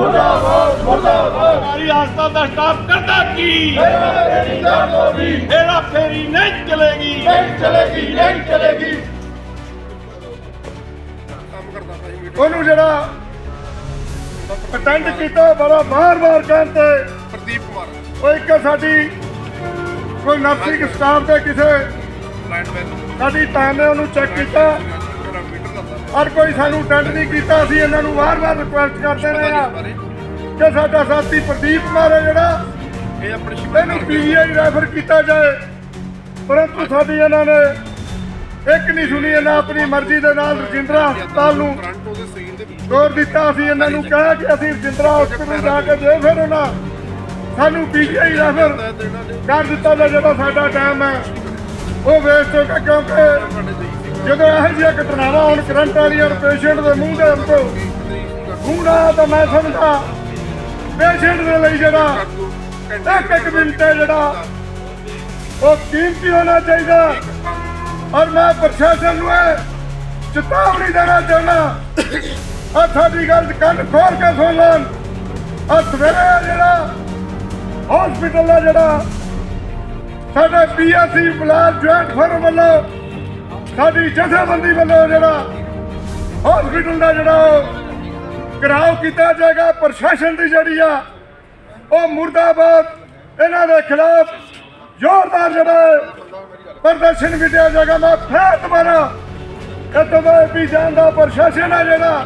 ਮੁਰਦਾਬਾਦ ਮੁਰਦਾਬਾਦ। ਸਰਕਾਰੀ ਹਸਪਤਾਲ ਦਾ ਸਟਾਫ ਕਰਦਾ ਕੀ? ਤੇਰੀ ਦਰਦ ਹੋਗੀ ਹੇਰਾ ਫੇਰੀ ਨਹੀਂ ਚਲੇਗੀ। ਨਹੀਂ ਚਲੇਗੀ ਨਹੀਂ ਚਲੇਗੀ। ਉਹਨੂੰ ਜਿਹੜਾ ਅਟੈਂਡ ਕੀਤਾ ਬੜਾ ਬਾਰ-ਬਾਰ ਕਹਿਣ ਤੇ ਪ੍ਰਦੀਪ ਕੁਮਾਰ। ਉਹ ਇੱਕ ਸਾਡੀ ਕੋਈ ਨਰਸਿੰਗ ਸਟਾਫ ਦੇ ਕਿਸੇ ਸਾਡੀ ਟਾਈਮ ਨੇ ਉਹਨੂੰ ਚੈੱਕ ਕੀਤਾ। ਔਰ ਕੋਈ ਸਾਨੂੰ ਅਟੈਂਡ ਨਹੀਂ ਕੀਤਾ ਅਸੀਂ ਇਹਨਾਂ ਨੂੰ ਵਾਰ-ਵਾਰ ਰਿਕੁਐਸਟ ਕਰਦੇ ਰਹੇ ਆ ਕਿ ਸਾਡਾ ਸਾਥੀ ਪ੍ਰਦੀਪ ਕੁਮਾਰ ਹੈ ਜਿਹੜਾ ਇਹ ਆਪਣੇ ਇਹਨੂੰ ਪੀਜੀਆਈ ਰੈਫਰ ਕੀਤਾ ਜਾਏ। ਪਰੰਤੂ ਸਾਡੀ ਇਹਨਾਂ ਨੇ ਇੱਕ ਨਹੀਂ ਸੁਣੀ ਇਹਨਾਂ ਆਪਣੀ ਮਰਜ਼ੀ ਦੇ ਨਾਲ ਰਜਿੰਦਰਾ ਹਸਪਤਾਲ ਨੂੰ ਜ਼ੋਰ ਦਿੱਤਾ। ਅਸੀਂ ਇਹਨਾਂ ਨੂੰ ਕਿਹਾ ਕਿ ਅਸੀਂ ਰਜਿੰਦਰਾ ਹਸਪਤਾਲ ਜਾ ਕੇ ਦੇ ਫਿਰ ਉਹਨਾਂ ਸਾਨੂੰ ਪੀਜੀਆਈ ਰੈਫਰ ਕਰ ਦਿੱਤਾ ਜਿਹੜਾ ਸਾਡਾ ਟਾਈਮ ਹੈ। ਉਹ ਵੇਸਟ ਹੋ ਗਿਆ ਕਿਉਂਕਿ ਜਦੋਂ ਇਹੋ ਜਿਹੀਆਂ ਘਟਨਾਵਾਂ ਹੁਣ, ਕਰੰਟ ਵਾਲੀਆਂ ਪੇਸ਼ੈਂਟ ਦੇ ਮੂੰਹ ਦੇ ਅੰਦਰ ਮੂੰਹ ਤਾਂ ਮੈਂ ਸਮਝਦਾ ਪੇਸ਼ੈਂਟ ਦੇ ਲਈ ਜਿਹੜਾ ਇੱਕ ਇੱਕ ਮਿੰਟ ਹੈ ਜਿਹੜਾ ਉਹ ਕੀਮਤੀ ਹੋਣਾ ਚਾਹੀਦਾ। ਔਰ ਮੈਂ ਪ੍ਰਸ਼ਾਸਨ ਨੂੰ ਇਹ ਚੇਤਾਵਨੀ ਦੇਣਾ ਚਾਹੁੰਦਾ ਆ ਸਾਡੀ ਗੱਲ ਕੰਨ ਖੋਲ ਕੇ ਸੁਣ ਲੈਣ। ਆ ਸਵੇਰੇ ਜਿਹੜਾ ਹਸਪੀਟਲ ਦਾ ਜਿਹੜਾ, ਸਾਡੇ ਪੀਐਸਸੀ ਬਲਾਕ ਜੁਆਇੰਟ ਫੋਰਮ ਵੱਲੋਂ ਸਾਡੀ ਜਥੇਬੰਦੀ ਵੱਲੋਂ ਜਿਹੜਾ ਹਸਪੀਟਲ ਦਾ ਜਿਹੜਾ ਉਹ ਘਰਾਓ ਕੀਤਾ ਜਾਏਗਾ, ਪ੍ਰਸ਼ਾਸਨ ਦੀ ਜਿਹੜੀ ਆ, ਉਹ ਮੁਰਦਾਬਾਦ ਇਹਨਾਂ ਦੇ ਖਿਲਾਫ ਜ਼ੋਰਦਾਰ ਜਿਹੜਾ ਪ੍ਰਦਰਸ਼ਨ ਕੀਤਾ ਜਾਏਗਾ। ਮੈਂ ਫੇਰ ਦੁਬਾਰਾ ਕਦਮ ਵੀ ਜਾਂਦਾ ਪ੍ਰਸ਼ਾਸਨ ਹੈ ਜਿਹੜਾ,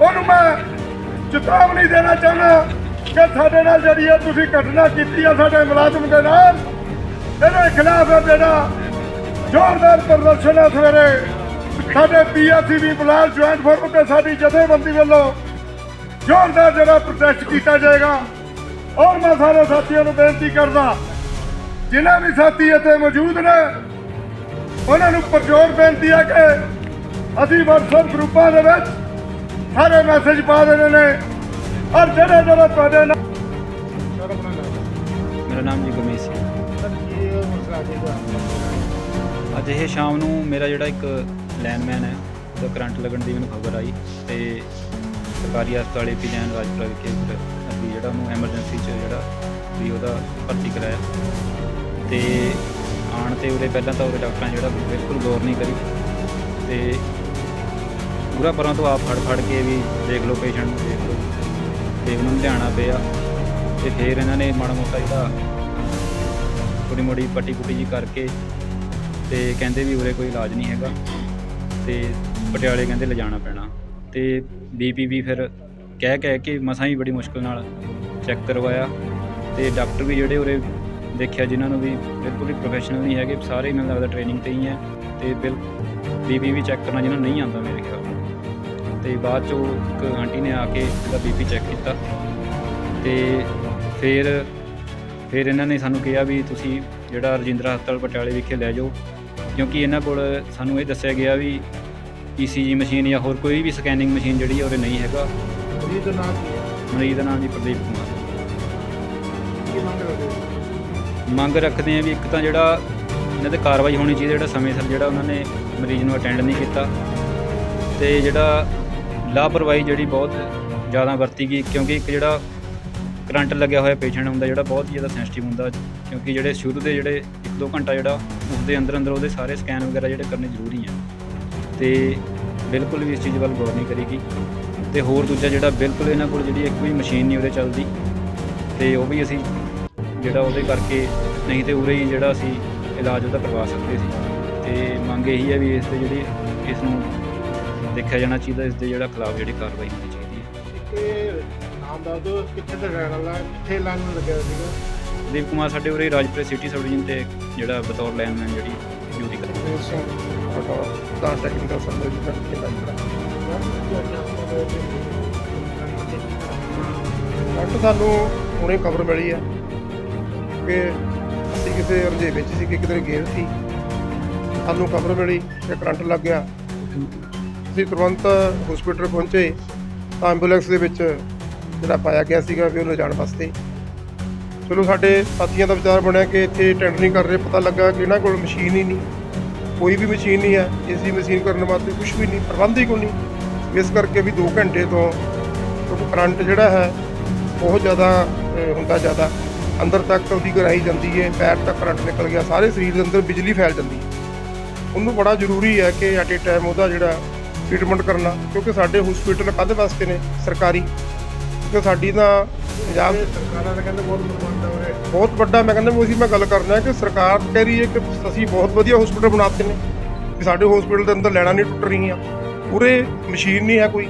ਉਹਨੂੰ ਮੈਂ ਚੇਤਾਵਨੀ ਦੇਣਾ ਚਾਹੁੰਦਾ ਕਿ ਸਾਡੇ ਨਾਲ ਜਿਹੜੀ ਹੈ ਤੁਸੀਂ ਘਟਨਾ ਕੀਤੀ ਆ, ਸਾਡੇ ਮੁਲਾਜ਼ਮ ਦੇ ਨਾਲ, ਇਹਦੇ ਖਿਲਾਫ ਜਿਹੜਾ ਜ਼ੋਰਦਾਰ ਪ੍ਰਦਰਸ਼ਨ ਹੈ ਸਵੇਰੇ। ਸਾਡੇ ਪੀਆਰਸੀ ਵੀ ਬਲਾਕ ਜੁਆਇੰਟ ਫੋਰਮ ਤੇ ਸਾਡੀ ਜਥੇਬੰਦੀ ਵੱਲੋਂ ਜ਼ੋਰਦਾਰ ਜਿਹੜਾ ਪ੍ਰੋਟੈਸਟ ਕੀਤਾ ਜਾਏਗਾ, ਔਰ ਮੈਂ ਸਾਰੇ ਸਾਥੀਆਂ ਨੂੰ ਬੇਨਤੀ ਕਰਦਾ, ਜਿਨ੍ਹਾਂ ਵੀ ਸਾਥੀ ਇੱਥੇ ਮੌਜੂਦ ਨੇ, ਉਹਨਾਂ ਨੂੰ ਪਰਜੋਰ ਬੇਨਤੀ ਹੈ ਕਿ ਅਸੀਂ WhatsApp ਗਰੁੱਪਾਂ ਦੇ ਵਿੱਚ ਸਾਰੇ ਮੈਸੇਜ ਪਾ ਦੇਣੇ ਨੇ, ਔਰ ਜਿਹੜੇ ਜਿਹੜੇ ਤੁਹਾਡੇ ਨਾਲ ਮੇਰਾ ਨਾਮ ਜੀ ਗੁਰਮੀਤ ਸਿੰਘ। ਅੱਜ ਇਹ ਸ਼ਾਮ ਨੂੰ ਮੇਰਾ ਜਿਹੜਾ ਇੱਕ ਲਾਈਨਮੈਨ ਹੈ, ਉਹਦਾ ਕਰੰਟ ਲੱਗਣ ਦੀ ਮੈਨੂੰ ਖਬਰ ਆਈ ਤੇ ਸਰਕਾਰੀ ਹਸਪਤਾਲ ਏਪੀ ਲੈਨ ਰਾਜਪੁਰਾ ਵਿਖੇ ਫਿਰ ਅਸੀਂ ਜਿਹੜਾ ਉਹਨੂੰ ਐਮਰਜੈਂਸੀ 'ਚ ਜਿਹੜਾ ਵੀ ਉਹਦਾ ਭਰਤੀ ਕਰਾਇਆ। ਤੇ ਆਉਣ ਤੇ ਉਹਦੇ ਪਹਿਲਾਂ ਤਾਂ ਉਹਦੇ ਡਾਕਟਰਾਂ ਨੇ ਜਿਹੜਾ ਬਿਲਕੁਲ ਗੌਰ ਨਹੀਂ ਕਰੀ। ਤੇ ਪੂਰਾ ਪਰਾਂ ਤੋਂ ਆਪ ਫੜ ਫੜ ਕੇ ਵੀ ਦੇਖ ਲਓ ਪੇਸ਼ੈਂਟ ਨੂੰ ਦੇਖ ਲਓ। ਤੇ ਉਹਨਾਂ ਨੂੰ ਲਿਆਉਣਾ ਪਿਆ ਤੇ ਫਿਰ ਇਹਨਾਂ ਨੇ ਮਾੜਾ ਮੋਟਾ ਜਿਹੜਾ ਥੋੜੀ ਮੋੜੀ ਪੱਟੀ ਪੁੱਟੀ ਜੀ ਕਰਕੇ ਤੇ ਕਹਿੰਦੇ ਵੀ ਉਰੇ ਕੋਈ ਇਲਾਜ ਨਹੀਂ ਹੈਗਾ ਤੇ ਪਟਿਆਲੇ ਕਹਿੰਦੇ ਲਿਜਾਣਾ ਪੈਣਾ ਤੇ ਬੀਪੀ ਵੀ ਫਿਰ ਕਹਿ ਕਹਿ ਕੇ ਮਸਾਂ ਹੀ ਬੜੀ ਮੁਸ਼ਕਲ ਨਾਲ ਚੈੱਕ ਕਰਵਾਇਆ ਤੇ ਡਾਕਟਰ ਵੀ ਜਿਹੜੇ ਉਰੇ ਦੇਖਿਆ ਜਿਨ੍ਹਾਂ ਨੂੰ ਵੀ ਬਿਲਕੁਲ ਹੀ ਪ੍ਰੋਫੈਸ਼ਨਲ ਨਹੀਂ ਹੈਗੇ, ਸਾਰੇ ਇਹਨਾਂ ਮੈਨੂੰ ਲੱਗਦਾ ਟ੍ਰੇਨਿੰਗ ਤੇ ਹੀ ਹੈ ਤੇ ਬਿਲ ਬੀਪੀ ਵੀ ਚੈੱਕ ਕਰਨਾ ਜਿਹਨਾਂ ਨੂੰ ਨਹੀਂ ਆਉਂਦਾ ਮੇਰੇ ਖਿਆਲ ਨਾਲ। ਤੇ ਬਾਅਦ ਚੋਂ ਇੱਕ ਆਂਟੀ ਨੇ ਆ ਕੇ ਇਹਦਾ ਬੀਪੀ ਚੈੱਕ ਕੀਤਾ ਤੇ ਫਿਰ ਫਿਰ ਇਹਨਾਂ ਨੇ ਸਾਨੂੰ ਕਿਹਾ ਵੀ ਤੁਸੀਂ ਜਿਹੜਾ ਰਜਿੰਦਰਾ ਹਸਪਤਾਲ ਪਟਿਆਲੇ ਵਿਖੇ ਲੈ ਜਾਓ ਕਿਉਂਕਿ ਇਹਨਾਂ ਕੋਲ ਸਾਨੂੰ ਇਹ ਦੱਸਿਆ ਗਿਆ ਵੀ ECG ਮਸ਼ੀਨ ਜਾਂ ਹੋਰ ਕੋਈ ਵੀ ਸਕੈਨਿੰਗ ਮਸ਼ੀਨ ਜਿਹੜੀ ਉਹਦੇ ਨਹੀਂ ਹੈਗਾ। ਜੀ ਦਾ ਨਾਮ ਕੀ ਹੈ? ਮਰੀਜ਼ ਦਾ ਨਾਮ ਜੀ ਪ੍ਰਦੀਪ ਕੁਮਾਰ। ਕੀ ਮੰਗ ਰਹੇ ਹੋ? ਮੰਗ ਰੱਖਦੇ ਆ ਵੀ ਇੱਕ ਤਾਂ ਜਿਹੜਾ ਇਹਨਾਂ ਤੇ ਕਾਰਵਾਈ ਹੋਣੀ ਚਾਹੀਦੀ ਜਿਹੜਾ ਸਮੇਂ ਸਿਰ ਜਿਹੜਾ ਉਹਨਾਂ ਨੇ ਮਰੀਜ਼ ਨੂੰ ਅਟੈਂਡ ਨਹੀਂ ਕੀਤਾ ਤੇ ਜਿਹੜਾ ਲਾਪਰਵਾਹੀ ਜਿਹੜੀ ਬਹੁਤ ਜ਼ਿਆਦਾ ਵਰਤੀ ਗਈ ਕਿਉਂਕਿ ਇੱਕ ਜਿਹੜਾ ਕਰੰਟ ਲੱਗਿਆ ਹੋਇਆ ਪੇਸ਼ੈਂਟ ਹੁੰਦਾ ਜਿਹੜਾ ਬਹੁਤ ਹੀ ਜ਼ਿਆਦਾ ਸੈਂਸਿਟਿਵ ਹੁੰਦਾ, ਕਿਉਂਕਿ ਜਿਹੜੇ ਸ਼ੁਰੂ ਦੇ ਜਿਹੜੇ 1-2 ਘੰਟਾ ਜਿਹੜਾ ਉਸ ਦੇ ਅੰਦਰ ਅੰਦਰ ਉਹਦੇ ਸਾਰੇ ਸਕੈਨ ਵਗੈਰਾ ਜਿਹੜੇ ਕਰਨੇ ਜ਼ਰੂਰੀ ਆ। ਤੇ ਬਿਲਕੁਲ ਵੀ ਇਸ ਚੀਜ਼ ਵੱਲ ਗੌਰ ਨਹੀਂ ਕਰੇਗੀ। ਤੇ ਹੋਰ ਦੂਜਾ ਜਿਹੜਾ ਬਿਲਕੁਲ ਇਹਨਾਂ ਕੋਲ ਜਿਹੜੀ ਇੱਕ ਵੀ ਮਸ਼ੀਨ ਨਹੀਂ ਉਰੇ ਚੱਲਦੀ, ਤੇ ਉਹ ਵੀ ਅਸੀਂ ਜਿਹੜਾ ਉਹਦੇ ਕਰਕੇ ਨਹੀਂ ਤੇ ਉਰੇ ਹੀ ਜਿਹੜਾ ਅਸੀਂ ਇਲਾਜ ਉਹਦਾ ਕਰਵਾ ਸਕਦੇ ਸੀ। ਤੇ ਮੰਗ ਇਹੀ ਹੈ ਵੀ ਇਸ ਤੇ ਜਿਹੜੀ ਇਸ ਨੂੰ ਦੇਖਿਆ ਜਾਣਾ ਚਾਹੀਦਾ, ਇਸ ਦੇ ਜਿਹੜਾ ਖਿਲਾਫ ਜਿਹੜੀ ਕਾਰਵਾਈ ਹੋਣੀ ਚਾਹੀਦੀ। ਨਾਮ ਦੱਸ ਦਿਓ ਕਿੱਥੇ ਤੇ ਰਹਿਣ ਵਾਲਾ ਹੈ, ਕਿੱਥੇ ਲਾਈਨ ਲੱਗਿਆ ਹੋਇਆ ਸੀਗਾ? ਦੀਪ ਕੁਮਾਰ ਸਾਡੇ ਉਰੇ ਰਾਜਪੁਰੇ ਸਿਟੀ ਸਬ ਡਿਵੀਜ਼ਨ ਤੇ ਜਿਹੜਾ ਬਤੌਰ ਲਾਈਨਮੈਨ ਜਿਹੜੀ ਡਿਊਟੀ ਕਰਦਾ ਸਿੰਘ ਫਟੋ ਤਾਂ ਟੈਕਨੀਕਲ ਸਰਵਿਸ ਦਾ ਕਿਲਾ ਡਾਕਟਰ ਸਾਨੂੰ ਹੁਣੇ ਖਬਰ ਮਿਲੀ ਹੈ ਕਿ ਅਸੀਂ ਕਿਸੇ ਰਜੇਵੇ 'ਚ ਸੀ ਕਿ ਕਿਤੇ ਗੇਰ ਸੀ। ਸਾਨੂੰ ਖਬਰ ਮਿਲੀ ਕਿ ਕਰੰਟ ਲੱਗ ਗਿਆ। ਅਸੀਂ ਤੁਰੰਤ ਹਸਪੀਟਲ ਪਹੁੰਚੇ। ਤਾਂ ਐਂਬੂਲੈਂਸ ਦੇ ਵਿੱਚ ਜਿਹੜਾ ਪਾਇਆ ਗਿਆ ਸੀਗਾ ਵੀ ਉਹਨੂੰ ਜਾਣ ਵਾਸਤੇ। ਚਲੋ ਸਾਡੇ ਸਾਥੀਆਂ ਦਾ ਵਿਚਾਰ ਬਣਿਆ ਕਿ ਇੱਥੇ ਟੈਂਡਰ ਨਹੀਂ ਕਰ ਰਹੇ, ਪਤਾ ਲੱਗਾ ਕਿ ਇਹਨਾਂ ਕੋਲ ਮਸ਼ੀਨ ਹੀ ਨਹੀਂ। ਕੋਈ ਵੀ ਮਸ਼ੀਨ ਨਹੀਂ ਹੈ ਏਸੀ ਮਸ਼ੀਨ ਕਰਨ ਵਾਸਤੇ ਕੁਝ ਵੀ ਨਹੀਂ, ਪ੍ਰਬੰਧ ਹੀ ਕੋਈ ਨਹੀਂ। ਇਸ ਕਰਕੇ ਵੀ 2 ਘੰਟੇ ਤੋਂ ਕਰੰਟ ਜਿਹੜਾ ਹੈ, ਬਹੁਤ ਜ਼ਿਆਦਾ ਹੁੰਦਾ ਜ਼ਿਆਦਾ। ਅੰਦਰ ਤੱਕ ਉਹਦੀ ਗਹਿਰਾਈ ਜਾਂਦੀ ਹੈ, ਪੈਰ ਤੱਕ ਕਰੰਟ ਨਿਕਲ ਗਿਆ, ਸਾਰੇ ਸਰੀਰ ਦੇ ਅੰਦਰ ਬਿਜਲੀ ਫੈਲ ਜਾਂਦੀ ਹੈ। ਉਹਨੂੰ ਬੜਾ ਜ਼ਰੂਰੀ ਹੈ ਕਿ ਐਟ ਏ ਟਾਈਮ ਉਹਦਾ ਜਿਹੜਾ ਟ੍ਰੀਟਮੈਂਟ ਕਰਨਾ, ਕਿਉਂਕਿ ਸਾਡੇ ਹਸਪੀਟਲ ਕਾਹਦੇ ਵਾਸਤੇ ਨੇ, ਸਰਕਾਰੀ? ਕਿਉਂਕਿ ਸਾਡੀ ਤਾਂ ਪੰਜਾਬ ਸਰਕਾਰਾਂ ਦਾ ਕਹਿੰਦੇ ਬਹੁਤ ਮੁਰਮੰਦਾ ਹੋ। ਰਿਹਾ ਬਹੁਤ ਵੱਡਾ ਮੈਂ ਕਹਿੰਦਾ ਉਹੀ ਮੈਂ ਗੱਲ ਕਰਨਾ ਕਿ ਸਰਕਾਰ ਕਹਿ ਰਹੀ ਹੈ ਕਿ ਅਸੀਂ ਬਹੁਤ ਵਧੀਆ ਹਸਪੀਟਲ ਬਣਾਤੇ ਨੇ ਕਿ ਸਾਡੇ ਹਸਪੀਟਲ ਦੇ ਅੰਦਰ ਲੈਣਾ ਨਹੀਂ ਟੁੱਟ ਰਹੀਆਂ। ਪੂਰੇ ਮਸ਼ੀਨ ਨਹੀਂ ਹੈ ਕੋਈ।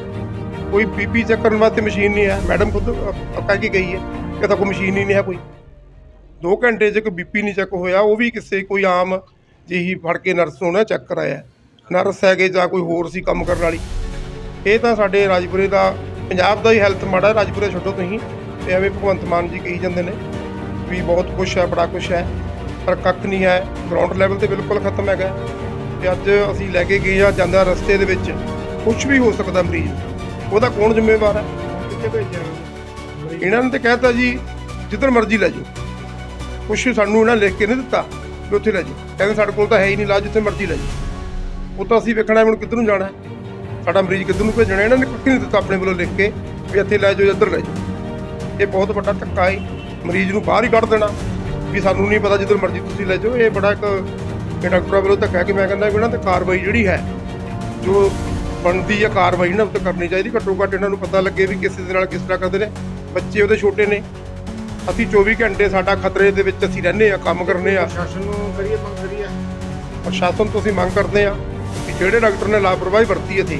ਕੋਈ ਬੀਪੀ ਚੈੱਕ ਕਰਨ ਵਾਸਤੇ ਮਸ਼ੀਨ ਨਹੀਂ ਹੈ। ਮੈਡਮ ਖੁਦ ਕਹਿ ਕੇ ਗਈ ਹੈ ਕਿ ਤਾਂ ਕੋਈ ਮਸ਼ੀਨ ਹੀ ਨਹੀਂ ਹੈ ਕੋਈ। 2 ਘੰਟੇ 'ਚ ਕੋਈ ਬੀਪੀ ਨਹੀਂ ਚੈੱਕ ਹੋਇਆ ਉਹ ਵੀ ਕਿਸੇ ਕੋਈ ਆਮ ਜਿਹੀ ਫੜ ਕੇ ਨਰਸ ਨੂੰ ਨਾ ਚੈੱਕ ਕਰਾਇਆ। ਨਰਸ ਹੈਗੇ ਜਾਂ ਕੋਈ ਹੋਰ ਸੀ ਕੰਮ ਕਰਨ ਵਾਲੀ। ਇਹ ਤਾਂ ਸਾਡੇ ਰਾਜਪੁਰੇ ਦਾ ਪੰਜਾਬ ਦਾ ਹੀ ਹੈਲਥ ਮਾੜਾ, ਰਾਜਪੁਰੇ ਛੱਡੋ ਤੁਸੀਂ। ਤੇ ਐਵੇਂ ਭਗਵੰਤ ਮਾਨ ਜੀ ਕਹੀ ਜਾਂਦੇ ਨੇ ਵੀ ਬਹੁਤ ਕੁਛ ਹੈ, ਬੜਾ ਕੁਛ ਹੈ, ਪਰ ਕੱਖ ਨਹੀਂ ਹੈ। ਗਰਾਊਂਡ ਲੈਵਲ ਤੇ ਬਿਲਕੁਲ ਖਤਮ ਹੈਗਾ। ਤੇ ਅੱਜ ਅਸੀਂ ਲੈ ਕੇ ਗਏ ਆ ਜਾਂਦਾ ਰਸਤੇ ਦੇ ਵਿੱਚ। ਕੁਝ ਵੀ ਹੋ ਸਕਦਾ ਮਰੀਜ਼। ਉਹਦਾ ਕੌਣ ਜ਼ਿੰਮੇਵਾਰ ਹੈ? ਕਿੱਥੇ ਭੇਜਿਆ? ਇਹਨਾਂ ਨੇ ਤਾਂ ਕਹਿਤਾ ਜੀ, ਜਿੱਧਰ ਮਰਜ਼ੀ ਲੈ ਜਾਓ। ਕੁਛ ਸਾਨੂੰ ਇਹਨਾਂ ਲਿਖ ਕੇ ਨਹੀਂ ਦਿੱਤਾ ਵੀ ਉੱਥੇ ਲੈ ਜਾਓ। ਕਹਿੰਦੇ ਸਾਡੇ ਕੋਲ ਤਾਂ ਹੈ ਹੀ ਨਹੀਂ ਇਲਾਜ, ਜਿੱਥੇ ਮਰਜ਼ੀ ਲੈ ਜਾਓ। ਉਹ ਤਾਂ ਅਸੀਂ ਵੇਖਣਾ ਹੁਣ ਕਿੱਧਰ ਨੂੰ ਜਾਣਾ ਸਾਡਾ ਮਰੀਜ਼ ਕਿੱਧਰ ਨੂੰ ਭੇਜਣਾ? ਇਹਨਾਂ ਨੇ ਕੁਛ ਨਹੀਂ ਦਿੱਤਾ ਆਪਣੇ ਵੱਲੋਂ ਲਿਖ ਕੇ ਵੀ ਇੱਥੇ ਲੈ ਜਾਓ ਇੱਧਰ ਲੈ ਜਾਓ। ਇਹ ਬਹੁਤ ਵੱਡਾ ਧੱਕਾ ਹੈ। ਮਰੀਜ਼ ਨੂੰ ਬਾਹਰ ਹੀ ਕੱਢ ਦੇਣਾ। ਵੀ ਸਾਨੂੰ ਨਹੀਂ ਪਤਾ ਜਿੱਧਰ ਮਰਜ਼ੀ ਤੁਸੀਂ ਲੈ ਜਾਓ। ਇਹ ਬੜਾ ਇੱਕ ਇਹ ਡਾਕਟਰਾਂ ਵੱਲੋਂ ਧੱਕਾ ਕਿ ਮੈਂ ਕਹਿੰਦਾ ਵੀ ਇਹਨਾਂ ਤੇ ਕਾਰਵਾਈ ਜਿਹੜੀ ਹੈ ਜੋ ਬਣਦੀ ਹੈ ਕਾਰਵਾਈ ਇਹਨਾਂ ਉੱਤੇ ਕਰਨੀ ਚਾਹੀਦੀ ਘੱਟੋ ਘੱਟ ਇਹਨਾਂ ਨੂੰ ਪਤਾ ਲੱਗੇ ਵੀ ਕਿਸੇ ਦੇ ਨਾਲ ਕਿਸ ਤਰ੍ਹਾਂ ਕਰਦੇ ਨੇ। ਬੱਚੇ ਉਹਦੇ ਛੋਟੇ ਨੇ। ਅਸੀਂ 24 ਘੰਟੇ ਸਾਡਾ ਖਤਰੇ ਦੇ ਵਿੱਚ ਅਸੀਂ ਰਹਿੰਦੇ ਆ ਕੰਮ ਕਰਨੇ ਆ। ਪ੍ਰਸ਼ਾਸਨ ਨੂੰ ਕਰੀਏ ਮੰਗ ਕਰੀਏ। ਪ੍ਰਸ਼ਾਸਨ ਤੋਂ ਅਸੀਂ ਮੰਗ ਕਰਦੇ ਆ ਜਿਹੜੇ ਡਾਕਟਰ ਨੇ ਲਾਪਰਵਾਹੀ ਵਰਤੀ ਇੱਥੇ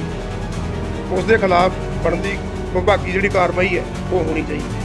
ਉਸ ਦੇ ਖਿਲਾਫ ਬਣਦੀ, ਵਿਭਾਗੀ ਜਿਹੜੀ ਕਾਰਵਾਈ ਹੈ, ਉਹ ਹੋਣੀ ਚਾਹੀਦੀ